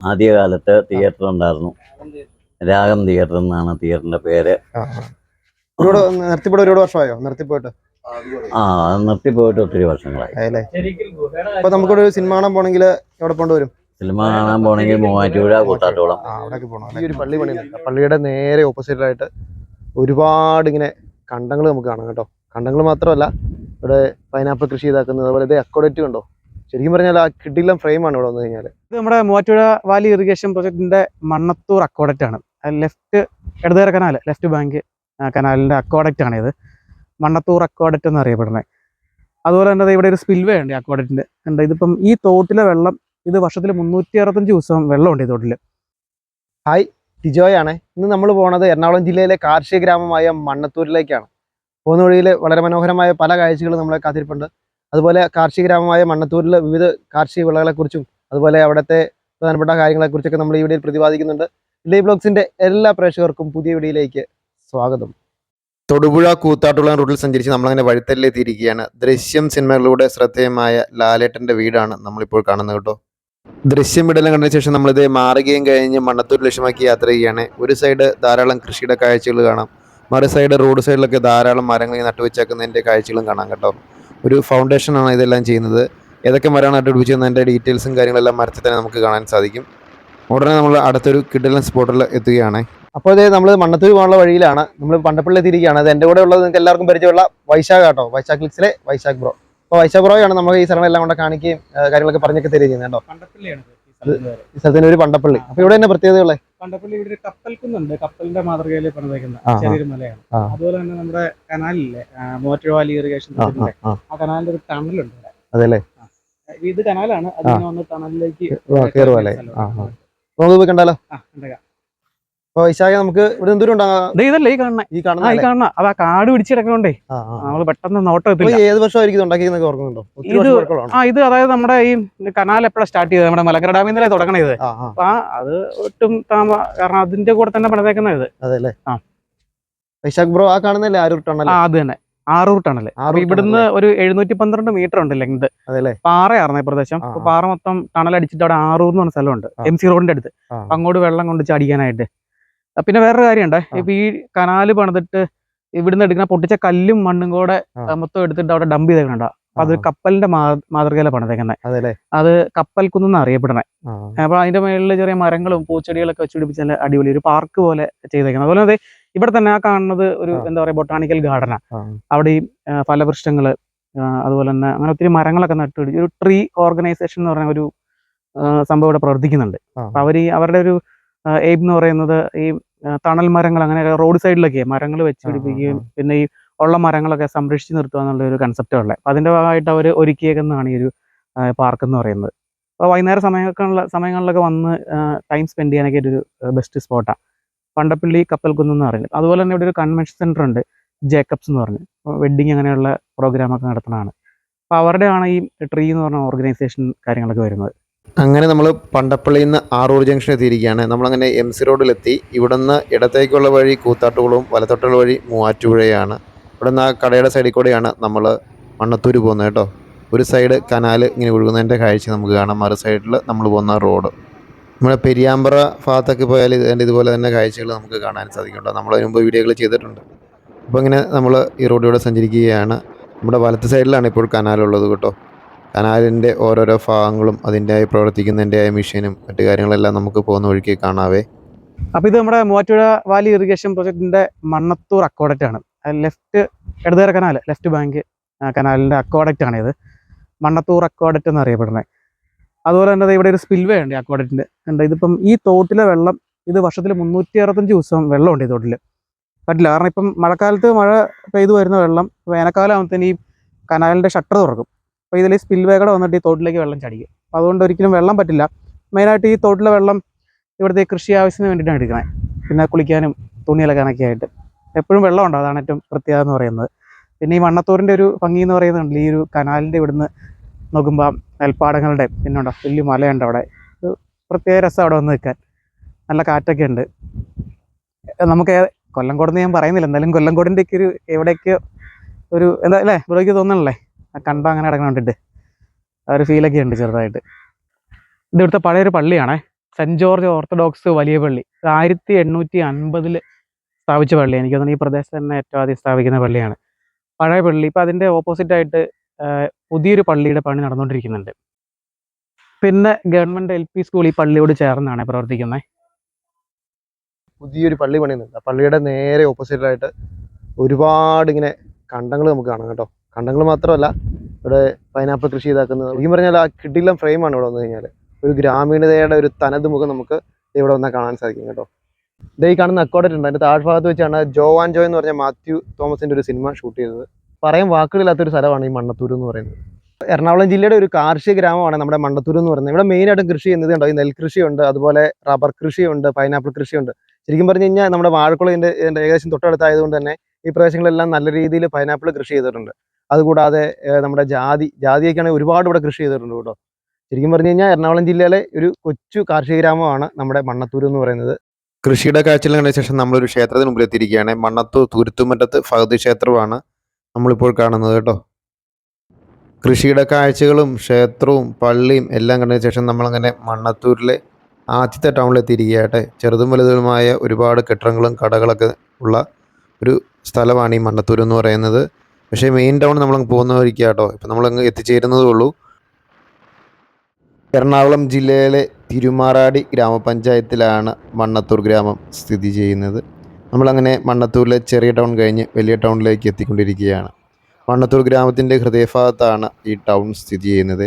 ആദ്യകാലത്ത് തിയേറ്റർ ഉണ്ടായിരുന്നു. രാഗം തിയേറ്റർ എന്നാണ് തിയേറ്ററിന്റെ പേര്. ഒരുപാട് നിർത്തിപ്പോയിട്ട് ഒരുപാട് വർഷമായോ? നിർത്തിപ്പോയിട്ട്? ആ അത് നിർത്തിപ്പോയിട്ട് ഒത്തിരി വർഷങ്ങളായി. അപ്പൊ നമുക്കൊരു സിനിമ കാണാൻ പോണെങ്കിൽ എവിടെ പോകേണ്ടി വരും? സിനിമ കാണാൻ പോണെങ്കിൽ മൂവാറ്റുപുഴ കൂത്താട്ടോളം അവിടേക്ക് പോകണം ഈ ഒരു പള്ളി പണി പള്ളിയുടെ നേരെ ഓപ്പോസിറ്റിലായിട്ട് ഒരുപാട് ഇങ്ങനെ കണ്ടങ്ങൾ നമുക്ക് കാണാം കേട്ടോ. കണ്ടങ്ങൾ മാത്രമല്ല ഇവിടെ പൈനാപ്പിൾ കൃഷി ഇതാക്കുന്നത് അതുപോലെ ഇത് അക്കോഡേറ്റ് കണ്ടോ? ശരിക്കും പറഞ്ഞാൽ ആ കിടിലം ഫ്രെയിമാണ് ഇവിടെ വന്നു കഴിഞ്ഞാൽ ഇത് നമ്മുടെ മൂവാറ്റുപുഴ വാലി ഇറിഗേഷൻ പ്രൊജക്ടിന്റെ മണ്ണത്തൂർ അക്കോഡക്റ്റ് ആണ്. ലെഫ്റ്റ് ഇടതുകര കനാൽ ലെഫ്റ്റ് ബാങ്ക് കനാലിന്റെ അക്കോഡക്റ്റ് ആണ് ഇത്. മണ്ണത്തൂർ അക്കോഡക്റ്റ് എന്ന് അറിയപ്പെടുന്നത്. അതുപോലെ തന്നെ ഇവിടെ ഒരു സ്പിൽവേ ഉണ്ട് അക്കോഡക്റ്റിന്റെ ഉണ്ട് ഇതിപ്പം ഈ തോട്ടിലെ വെള്ളം ഇത് വർഷത്തിൽ മുന്നൂറ്റി അറുപത്തഞ്ച് ദിവസം വെള്ളമുണ്ട് ഈ തോട്ടിൽ ടിജോയ് ആണ്. ഇന്ന് നമ്മൾ പോണത് എറണാകുളം ജില്ലയിലെ കാർഷിക ഗ്രാമമായ മണ്ണത്തൂരിലേക്കാണ്. പോകുന്ന വഴിയിൽ വളരെ മനോഹരമായ പല കാഴ്ചകളും നമ്മളെ കാത്തിരിപ്പുണ്ട്. അതുപോലെ കാർഷിക ഗ്രാമമായ മണ്ണത്തൂരിൽ വിവിധ കാർഷിക വിളകളെക്കുറിച്ചും അതുപോലെ അവിടുത്തെ പ്രധാനപ്പെട്ട കാര്യങ്ങളെക്കുറിച്ചൊക്കെ നമ്മൾ ഈ വീഡിയോയിൽ പ്രതിപാദിക്കുന്നുണ്ട്. ഡി ബ്ലോഗ്സിന്റെ എല്ലാ പ്രേക്ഷകർക്കും പുതിയ വീഡിയോയിലേക്ക് സ്വാഗതം. തൊടുപുഴ കൂത്താട്ടുള്ള റൂട്ടിൽ സഞ്ചരിച്ച് നമ്മളങ്ങനെ വഴിത്തലിലെത്തിയിരിക്കുകയാണ് ദൃശ്യം സിനിമകളിലൂടെ ശ്രദ്ധേയമായ ലാലേട്ടന്റെ വീടാണ് നമ്മളിപ്പോൾ കാണുന്നത് കേട്ടോ. ദൃശ്യം വിടലം കണ്ടതിന് ശേഷം നമ്മളിത് മാറുകയും കഴിഞ്ഞ് മണ്ണത്തൂർ ലക്ഷ്യമാക്കി യാത്ര ചെയ്യുകയാണ്. ഒരു സൈഡ് ധാരാളം കൃഷിയുടെ കാഴ്ചകൾ കാണാം. മറു സൈഡ് റോഡ് സൈഡിലൊക്കെ ധാരാളം മരങ്ങൾ നട്ടുവെച്ചേക്കുന്നതിന്റെ കാഴ്ചകളും കാണാം കേട്ടോ. ഒരു ഫൗണ്ടേഷനാണ് ഇതെല്ലാം ചെയ്യുന്നത്. ഏതൊക്കെ മരമാണ് നട്ടുപിടിച്ചതിന്റെ ഡീറ്റെയിൽസും കാര്യങ്ങളെല്ലാം മരത്തിൽ തന്നെ നമുക്ക് കാണാൻ സാധിക്കും. ഉടനെ നമ്മൾ അടുത്തൊരു കിഡിലൻ സ്പോട്ടിൽ എത്തുകയാണ്. അപ്പോൾ ഇതേ നമ്മൾ മണ്ണത്തൂർ പോകാനുള്ള വഴിയിലാണ്. നമ്മൾ പണ്ടപ്പള്ളി എത്തിയിരിക്കുകയാണ്. അത് എന്റെ കൂടെ ഉള്ളത് നിങ്ങൾക്ക് എല്ലാവർക്കും പരിചയമുള്ള വൈശാഖ് കേട്ടോ വൈശാഖ് ക്ലിക്സിലെ വൈശാഖ് ബ്രോ. അപ്പോൾ വൈശാഖ് ബ്രോയാണ് നമുക്ക് ഈ സ്ഥലം എല്ലാം കൊണ്ട് കാണിക്കുകയും കാര്യങ്ങളൊക്കെ പറഞ്ഞൊക്കെ തരികയും ചെയ്യുന്നത് കേട്ടോ. ഈ സ്ഥലത്തിന്റെ ഒരു പണ്ടപ്പള്ളി. അപ്പോൾ ഇവിടെ തന്നെ പ്രത്യേകതകളെ പണ്ടപ്പള്ളി ഇവിടെ ഒരു കപ്പൽ കപ്പൽക്കുന്നുണ്ട്. കപ്പലിന്റെ മാതൃകയിൽ പണിതേക്കുന്ന. ചെറിയൊരു മലയാണ്. അതുപോലെ തന്നെ നമ്മുടെ കനാലില്ലേ മൂവാറ്റുപുഴ ഇറിഗേഷൻ ആ കനാലിന്റെ ഒരു ടണലുണ്ട്. അതെല്ലേ? ഇത് കനാലാണ്. അതിന് വന്ന് ടണലിലേക്ക് നമുക്ക് പോയി കണ്ടാലോ? ആ, ഉണ്ടേക്കാം. അപ്പോൾ വൈശാഖ നമുക്ക് ഇവിടെ എന്തോരം ഉണ്ടാകാം ഇതല്ലേ ഈ കാണുന്ന? ഈ കാണുന്ന ഈ കാണുന്ന. അത് ആ കാട് പിടിച്ചിടക്കണ്ടേ ആ ആ. നമ്മൾ പെട്ടെന്ന് നോട്ടം അപ്പോൾ എത്തില്ല ഏത് വർഷമായിരിക്കും ഉണ്ടാക്കിയെന്നൊക്കെ ഓർക്കുന്നുണ്ടോ? ഇത്? ആ ഇത് അതായത് നമ്മുടെ ഈ കനാൽ എപ്പോഴാ സ്റ്റാർട്ട് ചെയ്തത്? നമ്മുടെ മലക്കര ഡാമിൽ നിന്നല്ലേ തുടങ്ങണത് അപ്പൊ ആ അത് ഒട്ടും താമ കാരണം അതിന്റെ കൂടെ തന്നെ പണിതേക്കുന്ന ഇത്. അതെല്ലേ? ആ. വൈശാഖ് ബ്രോ ആ കാണുന്നല്ലേ ആരൂർ ടണൽ ആ അത് തന്നെ. ആറൂർ ടണൽ ഇവിടുന്ന് ഒരു എഴുന്നൂറ്റി പന്ത്രണ്ട് മീറ്റർ ഉണ്ട് ലെങ്ത് പാറയായിരുന്നു ഈ പ്രദേശം. അപ്പൊ. പാറ മൊത്തം ടണൽ അടിച്ചിട്ട് അവിടെ ആറൂർ എന്ന് പറഞ്ഞ സ്ഥലമുണ്ട്. എം സി റോഡിന്റെ അടുത്ത്. അങ്ങോട്ട് വെള്ളം കൊണ്ട് ചാടിക്കാനായിട്ട്. പിന്നെ വേറൊരു കാര്യമുണ്ട്. ഇപ്പൊ ഈ കനാല് പണിതിട്ട് ഇവിടുന്ന് എടുക്കുന്ന പൊട്ടിച്ച കല്ലും മണ്ണും കൂടെ മൊത്തം എടുത്തിട്ട് അവിടെ ഡംപ് ചെയ്തേക്കണ്ട അപ്പൊ അതൊരു കപ്പലിന്റെ മാതൃകയിലാണ് പണിതേക്കുന്നത് അത് കപ്പൽ കുന്നെന്ന് അറിയപ്പെടുന്നത് അപ്പൊ അതിന്റെ മേളിൽ ചെറിയ മരങ്ങളും പൂച്ചെടികളൊക്കെ വെച്ച് പിടിപ്പിച്ച നല്ല അടിപൊളി ഒരു പാർക്ക് പോലെ ചെയ്തേക്കുന്നത് അതുപോലെ അതെ ഇവിടെ തന്നെ ആ കാണുന്നത് ഒരു എന്താ പറയാ ബൊട്ടാണിക്കൽ ഗാർഡനാ. അവിടെ ഈ ഫലവൃക്ഷങ്ങൾ അതുപോലെ തന്നെ അങ്ങനെ ഒത്തിരി മരങ്ങളൊക്കെ നട്ടുപിടിച്ച് ഒരു ട്രീ ഓർഗനൈസേഷൻ എന്ന് പറഞ്ഞ ഒരു സംഭവം ഇവിടെ പ്രവർത്തിക്കുന്നുണ്ട്. അപ്പൊ അവർ അവരുടെ ഒരു എയിം എന്ന് പറയുന്നത് ഈ തണൽ മരങ്ങൾ അങ്ങനെ റോഡ് സൈഡിലൊക്കെ മരങ്ങൾ വെച്ച് പിടിപ്പിക്കുകയും പിന്നെ ഈ ഉള്ള മരങ്ങളൊക്കെ സംരക്ഷിച്ച് നിർത്തുക എന്നുള്ള ഒരു കൺസെപ്റ്റ് ഉള്ളത് അപ്പൊ അതിന്റെ ഭാഗമായിട്ട് അവർ ഒരുക്കിയേക്കുന്നതാണ് ഈ ഒരു പാർക്ക് എന്ന് പറയുന്നത്. അപ്പോൾ വൈകുന്നേര സമയങ്ങളിലുള്ള സമയങ്ങളിലൊക്കെ വന്ന് ടൈം സ്പെൻഡ് ചെയ്യാനൊക്കെ ഒരു ബെസ്റ്റ് സ്പോട്ടാണ് പണ്ടപ്പള്ളി കപ്പൽക്കുന്ന് എന്ന് പറയുന്നത്. അതുപോലെ തന്നെ ഇവിടെ ഒരു കൺവെൻഷൻ സെന്റർ ഉണ്ട് ജേക്കബ്സ് എന്ന് പറഞ്ഞ്. വെഡ്ഡിങ് അങ്ങനെയുള്ള പ്രോഗ്രാമൊക്കെ നടത്തുന്നതാണ്. അപ്പോൾ അവരുടെയാണ് ഈ ട്രീ എന്ന് പറഞ്ഞ ഓർഗനൈസേഷൻ കാര്യങ്ങളൊക്കെ വരുന്നത്. അങ്ങനെ നമ്മൾ പണ്ടപ്പള്ളിയിൽ നിന്ന് ആറൂർ ജംഗ്ഷൻ എത്തിയിരിക്കുകയാണ്. നമ്മളങ്ങനെ എം സി റോഡിലെത്തി. ഇവിടെ നിന്ന് ഇടത്തേക്കുള്ള വഴി കൂത്താട്ടുകുളവും വലത്തോട്ടുള്ള വഴി മൂവാറ്റുപുഴയാണ്. ഇവിടെ നിന്ന് ആ കടയുടെ സൈഡിൽ കൂടെയാണ് നമ്മൾ മണ്ണത്തൂര് പോകുന്നത് കേട്ടോ. ഒരു സൈഡ് കനാൽ ഇങ്ങനെ ഒഴുകുന്നതിന്റെ കാഴ്ച നമുക്ക് കാണാം. മറു സൈഡിൽ നമ്മൾ പോകുന്ന റോഡ്. നമ്മുടെ പെരിയാമ്പ്ര ഭാഗത്തൊക്കെ പോയാൽ ഇതിന്റെ ഇതുപോലെ തന്നെ കാഴ്ചകൾ നമുക്ക് കാണാൻ സാധിക്കുന്നുണ്ട് നമ്മൾ അതിന് മുമ്പ് വീഡിയോകൾ ചെയ്തിട്ടുണ്ട്. അപ്പോൾ ഇങ്ങനെ നമ്മൾ ഈ റോഡിലൂടെ സഞ്ചരിക്കുകയാണ്. നമ്മുടെ വലത്ത് സൈഡിലാണ് ഇപ്പോൾ കനാലുള്ളത് കേട്ടോ. കനാലിന്റെ ഓരോരോ ഭാഗങ്ങളും അതിന്റെതായി പ്രവർത്തിക്കുന്നതിന്റെതായ മെഷീനും മറ്റു കാര്യങ്ങളെല്ലാം നമുക്ക് പോകുന്ന വഴിക്ക് കാണാവേ. അപ്പോൾ ഇത് നമ്മുടെ മൂവാറ്റുപുഴ വാലി ഇറിഗേഷൻ പ്രൊജക്ടിന്റെ മണ്ണത്തൂർ അക്കോഡക്റ്റ് ആണ്. ലെഫ്റ്റ് ഇടതുകര കനാൽ ലെഫ്റ്റ് ബാങ്ക് കനാലിന്റെ അക്കോഡക്റ്റ് ആണ് ഇത്. മണ്ണത്തൂർ അക്കോഡക്റ്റ് എന്ന് അറിയപ്പെടുന്നത്. അതുപോലെ തന്നെ ഇവിടെ ഒരു സ്പിൽവേ ഉണ്ട് അക്കോഡക്റ്റിന്റെ ഉണ്ട് ഇതിപ്പം ഈ തോട്ടിലെ വെള്ളം ഇത് വർഷത്തിൽ മുന്നൂറ്റി അറുപത്തഞ്ച് ദിവസം വെള്ളമുണ്ട് ഈ തോട്ടിൽ പറ്റില്ല കാരണം ഇപ്പം മഴക്കാലത്ത് മഴ പെയ്തു വരുന്ന വെള്ളം വേനൽക്കാലം ആകുമ്പോഴത്തേന് ഈ കനാലിന്റെ ഷട്ടർ തുറക്കും. അപ്പോൾ ഇതിൽ സ്പിൽ വേഗം വന്നിട്ട് ഈ തോട്ടിലേക്ക് വെള്ളം ചടിക്കും. അപ്പോൾ അതുകൊണ്ട് ഒരിക്കലും വെള്ളം പറ്റില്ല. മെയിനായിട്ട് ഈ തോട്ടിലെ വെള്ളം ഇവിടുത്തെ കൃഷി ആവശ്യത്തിന് വേണ്ടിയിട്ടാണ് എടുക്കുന്നത് പിന്നെ കുളിക്കാനും തുണി അലക്കാനൊക്കെ ആയിട്ട്. എപ്പോഴും ഉണ്ടോ? അതാണ് ഏറ്റവും പ്രത്യേകത എന്ന് പറയുന്നത്. പിന്നെ ഈ മണ്ണത്തൂരിന്റെ ഒരു ഭംഗി എന്ന് പറയുന്നുണ്ട് ഈ ഒരു കനാലിന്റെ ഇവിടുന്ന് നോക്കുമ്പോൾ നെൽപ്പാടങ്ങളുടെ പിന്നെ ഉണ്ടോ? വലിയ മലയുണ്ട് അവിടെ. പ്രത്യേക രസം അവിടെ വന്ന് നിൽക്കാൻ. നല്ല കാറ്റൊക്കെ ഉണ്ട്. നമുക്ക് കൊല്ലംകോടെന്ന് ഞാൻ പറയുന്നില്ല. എന്തായാലും കൊല്ലംകോടിന്റെ ഒക്കെ ഒരു എവിടെയൊക്കെ ഒരു എന്താ അല്ലേ? ഇവിടേക്ക് തോന്നണല്ലേ? കണ്ട അങ്ങനെ കിടക്കണ കണ്ടിട്ട്. ആ ഒരു ഫീലൊക്കെ ഉണ്ട് ചെറുതായിട്ട്. ഇത് ഇവിടുത്തെ പഴയൊരു പള്ളിയാണേ. സെന്റ് ജോർജ് ഓർത്തഡോക്സ് വലിയ പള്ളി. ആയിരത്തി എണ്ണൂറ്റി അൻപതിൽ സ്ഥാപിച്ച പള്ളി. എനിക്ക് തോന്നുന്നു ഈ പ്രദേശത്ത് തന്നെ ഏറ്റവും ആദ്യം സ്ഥാപിക്കുന്ന പള്ളിയാണ്. പഴയ പള്ളി. ഇപ്പം അതിന്റെ ഓപ്പോസിറ്റായിട്ട് പുതിയൊരു പള്ളിയുടെ പണി നടന്നുകൊണ്ടിരിക്കുന്നുണ്ട്. പിന്നെ ഗവൺമെന്റ് എൽ പി സ്കൂൾ ഈ പള്ളിയോട് ചേർന്നാണ് പ്രവർത്തിക്കുന്നത് പുതിയൊരു പള്ളി പണിയുന്നുണ്ട്. പള്ളിയുടെ നേരെ ഓപ്പോസിറ്റിലായിട്ട് ഒരുപാട് ഇങ്ങനെ കണ്ടങ്ങൾ നമുക്ക് കാണാം കേട്ടോ. കണ്ടങ്ങൾ മാത്രമല്ല ഇവിടെ പൈനാപ്പിൾ കൃഷി ചെയ്താക്കുന്നത്. ശരിക്കും പറഞ്ഞാൽ ആ കിടിലം ഫ്രെയിമാണ് ഇവിടെ വന്നു കഴിഞ്ഞാൽ ഒരു ഗ്രാമീണതയുടെ ഒരു തനത് മുഖം നമുക്ക് ഇവിടെ വന്നാൽ കാണാൻ സാധിക്കും കേട്ടോ. ദേ ഈ കാണുന്ന അക്കോഡറ്റ് ഉണ്ട്. അതിന്റെ താഴ്ഭാഗത്ത് വെച്ചാണ് ജോവാൻ ജോ എന്ന് പറഞ്ഞ മാത്യു തോമസിന്റെ ഒരു സിനിമ ഷൂട്ട് ചെയ്തത്. പറയാൻ വാക്കുകളില്ലാത്തൊരു സ്ഥലമാണ് ഈ മണ്ണത്തൂർ എന്ന് പറയുന്നത്. എറണാകുളം ജില്ലയുടെ ഒരു കാർഷിക ഗ്രാമമാണ് നമ്മുടെ മണ്ണത്തൂർ എന്ന് പറയുന്നത്. ഇവിടെ മെയിനായിട്ടും കൃഷി ചെയ്യുന്നത് ഉണ്ടോ ഈ നെൽകൃഷിയുണ്ട് അതുപോലെ റബ്ബർ കൃഷിയുണ്ട് പൈനാപ്പിൾ കൃഷിയുണ്ട്. ശരിക്കും പറഞ്ഞു കഴിഞ്ഞാൽ നമ്മുടെ വാഴക്കുളം ഇതിന്റെ ഏകദേശം തൊട്ടടുത്തായതുകൊണ്ട് തന്നെ ഈ പ്രദേശങ്ങളെല്ലാം നല്ല രീതിയിൽ പൈനാപ്പിൾ കൃഷി ചെയ്തിട്ടുണ്ട്. അതുകൂടാതെ നമ്മുടെ ജാതി ജാതിയൊക്കെയാണെങ്കിൽ ഒരുപാട് ഇവിടെ കൃഷി ചെയ്തിട്ടുണ്ട് കേട്ടോ. ശരിക്കും പറഞ്ഞു കഴിഞ്ഞാൽ എറണാകുളം ജില്ലയിലെ ഒരു കൊച്ചു കാർഷിക ഗ്രാമമാണ് നമ്മുടെ മണ്ണത്തൂർ എന്ന് പറയുന്നത്. കൃഷിയുടെ കാഴ്ചയിൽ കണ്ട ശേഷം നമ്മളൊരു ക്ഷേത്രത്തിന് മുമ്പിൽ എത്തിയിരിക്കുകയാണ് മണ്ണത്തൂർ തുരുത്തുമറ്റത്ത് ഭഗതി ക്ഷേത്രമാണ് നമ്മളിപ്പോൾ കാണുന്നത് കേട്ടോ. കൃഷിയുടെ കാഴ്ചകളും ക്ഷേത്രവും പള്ളിയും എല്ലാം കണ്ടതിന് ശേഷം നമ്മളങ്ങനെ മണ്ണത്തൂരിലെ ആദ്യത്തെ ടൗണിൽ എത്തിയിരിക്കുകയാട്ടെ ചെറുതും വലുതുമായ ഒരുപാട് കെട്ടിടങ്ങളും കടകളൊക്കെ ഉള്ള ഒരു സ്ഥലമാണ് ഈ മണ്ണത്തൂർ എന്ന് പറയുന്നത്. പക്ഷേ മെയിൻ ടൗൺ നമ്മളങ്ങ് പോകുന്ന വഴിക്കാ കേട്ടോ ഇപ്പം നമ്മളങ്ങ് എത്തിച്ചേരുന്നതേ ഉള്ളൂ. എറണാകുളം ജില്ലയിലെ തിരുമാറാടി ഗ്രാമപഞ്ചായത്തിലാണ് മണ്ണത്തൂർ ഗ്രാമം സ്ഥിതി ചെയ്യുന്നത്. നമ്മളങ്ങനെ മണ്ണത്തൂരിലെ ചെറിയ ടൗൺ കഴിഞ്ഞ് വലിയ ടൗണിലേക്ക് എത്തിക്കൊണ്ടിരിക്കുകയാണ്. മണ്ണത്തൂർ ഗ്രാമത്തിന്റെ ഹൃദയഭാഗത്താണ് ഈ ടൗൺ സ്ഥിതി ചെയ്യുന്നത്.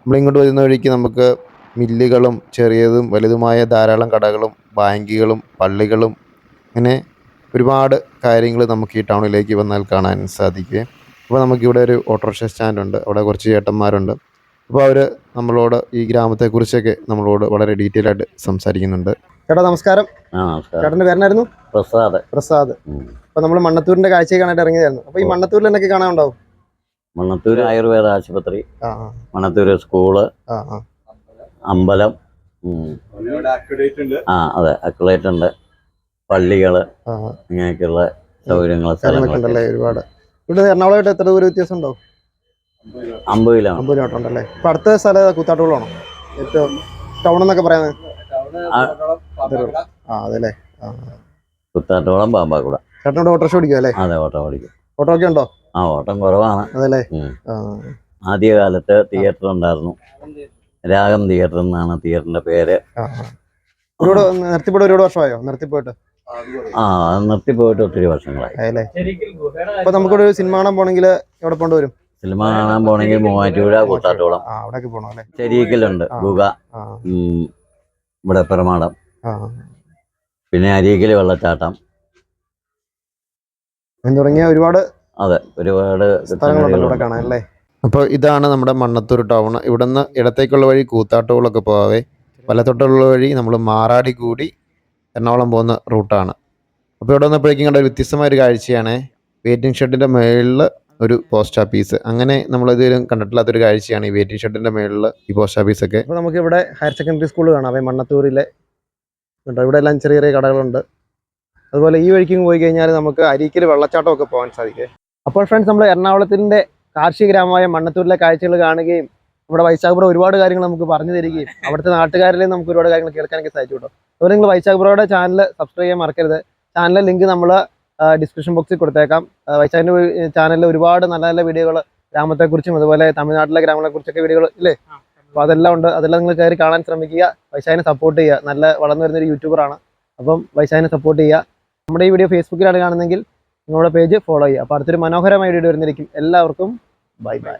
നമ്മളിങ്ങോട്ട് വരുന്ന വഴിക്ക് നമുക്ക് മില്ലുകളും ചെറിയതും വലുതുമായ ധാരാളം കടകളും ബാങ്കുകളും പള്ളികളും അങ്ങനെ ഒരുപാട് കാര്യങ്ങൾ നമുക്ക് ഈ ടൗണിലേക്ക് വന്നാൽ കാണാൻ സാധിക്കുകയും. അപ്പോൾ നമുക്കിവിടെ ഒരു ഓട്ടോറിക്ഷ സ്റ്റാൻഡുണ്ട്. അവിടെ കുറച്ച് ചേട്ടന്മാരുണ്ട്. അപ്പോൾ അവർ നമ്മളോട് ഈ ഗ്രാമത്തെക്കുറിച്ചൊക്കെ നമ്മളോട് വളരെ ഡീറ്റെയിൽ ആയിട്ട് സംസാരിക്കുന്നുണ്ട്. ചേട്ടാ നമസ്കാരം. ചേട്ടന്റെ പേരായിരുന്നു പേരനായിരുന്നു പ്രസാദ്. പ്രസാദ്. അപ്പോൾ നമ്മൾ മണ്ണത്തൂരിന്റെ കാഴ്ച കാണാൻ ഇറങ്ങിയതായിരുന്നു. അപ്പോൾ ഈ മണ്ണത്തൂരിൽ എന്നൊക്കെ കാണാനുണ്ടാവും? മണ്ണത്തൂർ ആയുർവേദ ആശുപത്രി. ആ മണ്ണത്തൂർ സ്കൂൾ. അമ്പലം. ആ അതെ അക്കുലേറ്റ് ഉണ്ട്. പള്ളികൾ ഇങ്ങനെയൊക്കെയുള്ള സൗകര്യങ്ങൾ സ്ഥലങ്ങളൊക്കെ. ഒരുപാട്? ഇവിടെ എറണാകുളമായിട്ട് എത്ര ദൂരം വ്യത്യാസം ഉണ്ടോ അമ്പത് കിലോമീറ്റർ അമ്പത് കിലോമീറ്റർ ഉണ്ടല്ലേ ഇപ്പൊ അടുത്ത സ്ഥലം കൂത്താട്ടുകളാണോ ഏറ്റവും ടൗൺ എന്നൊക്കെ പറയുന്നത്? ആ. അതെല്ലേ. കുത്താട്ടോളം പാമ്പാക്കുട. ചേട്ടനോട് ഓട്ടോറിക്ഷ ഓടിക്കുക അല്ലേ? അതെ ഓട്ടോ ഓടിക്കും. ഓട്ടോ ഒക്കെ ഉണ്ടോ? ആ ഓട്ടം കുറവാണ്. അതല്ലേ? ആദ്യകാലത്ത് തിയേറ്റർ ഉണ്ടായിരുന്നു രാഗം തിയേറ്റർ എന്നാണ് തിയേറ്ററിന്റെ പേര്. ഒരുപാട് നിർത്തിപ്പോയിട്ട് ഒരുപാട് വർഷമായോ? നിർത്തിപ്പോയിട്ട്? ആ നിർത്തി പോയിട്ട് ഒത്തിരി വർഷങ്ങളായി. അതല്ലേ അപ്പൊ നമുക്കൊരു സിനിമ കാണാൻ പോണെങ്കിൽ എവിടെ പോകേണ്ടി വരും? സിനിമ കാണാൻ പോണെങ്കിൽ മൂവാറ്റുപുഴ കൂത്താട്ടോളം ആ അവിടേക്ക് പോകണം അല്ലേ. ഗുഗ ആ ഉം, ഇവിടെ പെരുമാടം. ആ. പിന്നെ അരിയക്കൽ വെള്ളച്ചാട്ടം. അങ്ങനെ തുടങ്ങിയ ഒരുപാട് അതെ ഒരുപാട് സ്ഥലങ്ങളുണ്ടല്ലോ ഇവിടെ. കാണാൻ അല്ലേ? അപ്പോൾ ഇതാണ് നമ്മുടെ മണ്ണത്തൂർ ടൗൺ ഇവിടുന്ന് ഇടത്തേക്കുള്ള വഴി കൂത്താട്ടുകളൊക്കെ പോവേ വലത്തോട്ടുള്ള വഴി നമ്മൾ മാറാടി കൂടി എറണാകുളം പോകുന്ന റൂട്ടാണ്. അപ്പോൾ ഇവിടെ വന്നപ്പോഴേക്കും കണ്ട ഒരു വ്യത്യസ്തമായ ഒരു കാഴ്ചയാണ് വെയിറ്റിംഗ് ഷെഡിന്റെ മുകളിൽ ഒരു പോസ്റ്റ് ഓഫീസ് അങ്ങനെ നമ്മൾ ഇതുവരും കണ്ടിട്ടില്ലാത്തൊരു കാഴ്ചയാണ് ഈ വെയിറ്റിംഗ് ഷെഡിന്റെ മുകളിൽ ഈ പോസ്റ്റ് ഓഫീസൊക്കെ അപ്പോൾ നമുക്ക് ഇവിടെ ഹയർ സെക്കൻഡറി സ്കൂൾ കാണാം. ഈ മണ്ണത്തൂരിലെ കേട്ടോ ഇവിടെ എല്ലാം ചെറിയ ചെറിയ കടകളുണ്ട്. അതുപോലെ ഈ വഴിക്കും പോയി കഴിഞ്ഞാൽ നമുക്ക് അരിക്കൽ വെള്ളച്ചാട്ടമൊക്കെ പോകാൻ സാധിക്കും. അപ്പോൾ ഫ്രണ്ട്സ് നമ്മൾ എറണാകുളത്തിന്റെ കാർഷിക ഗ്രാമമായ മണ്ണത്തൂരിലെ കാഴ്ചകൾ കാണുകയും നമ്മുടെ വൈശാഖപുരം ഒരുപാട് കാര്യങ്ങൾ നമുക്ക് പറഞ്ഞു തരികയും അവിടുത്തെ നാട്ടുകാരിലെ നമുക്ക് ഒരുപാട് കാര്യങ്ങൾ കേൾക്കാനൊക്കെ സാധിച്ചു കേട്ടോ. അതുപോലെ നിങ്ങൾ വൈശാഖപുരയുടെ ചാനൽ സബ്സ്ക്രൈബ് ചെയ്യാൻ മറക്കരുത്. ചാനലിലെ ലിങ്ക് നമ്മൾ ഡിസ്ക്രിപ്ഷൻ ബോക്സിൽ കൊടുത്തേക്കാം. വൈശാഖിന്റെ ചാനലിൽ ഒരുപാട് നല്ല നല്ല വീഡിയോകൾ ഗ്രാമത്തെക്കുറിച്ചും അതുപോലെ തമിഴ്നാട്ടിലെ ഗ്രാമങ്ങളെക്കുറിച്ചൊക്കെ വീഡിയോകൾ ഇല്ലേ? അപ്പോൾ അതെല്ലാം ഉണ്ട്. അതെല്ലാം നിങ്ങൾ കയറി കാണാൻ ശ്രമിക്കുക. വൈശാഖിനെ സപ്പോർട്ട് ചെയ്യുക. നല്ല വളർന്നു വരുന്ന ഒരു യൂട്യൂബറാണ് അപ്പം വൈശാഖിനെ സപ്പോർട്ട് ചെയ്യുക. നമ്മുടെ ഈ വീഡിയോ ഫേസ്ബുക്കിലാണ് കാണുന്നതെങ്കിൽ നിങ്ങളുടെ പേജ് ഫോളോ ചെയ്യുക. അപ്പോൾ അടുത്തൊരു മനോഹരമായ വീഡിയോ വരുന്നിരിക്കും എല്ലാവർക്കും ബൈ ബൈ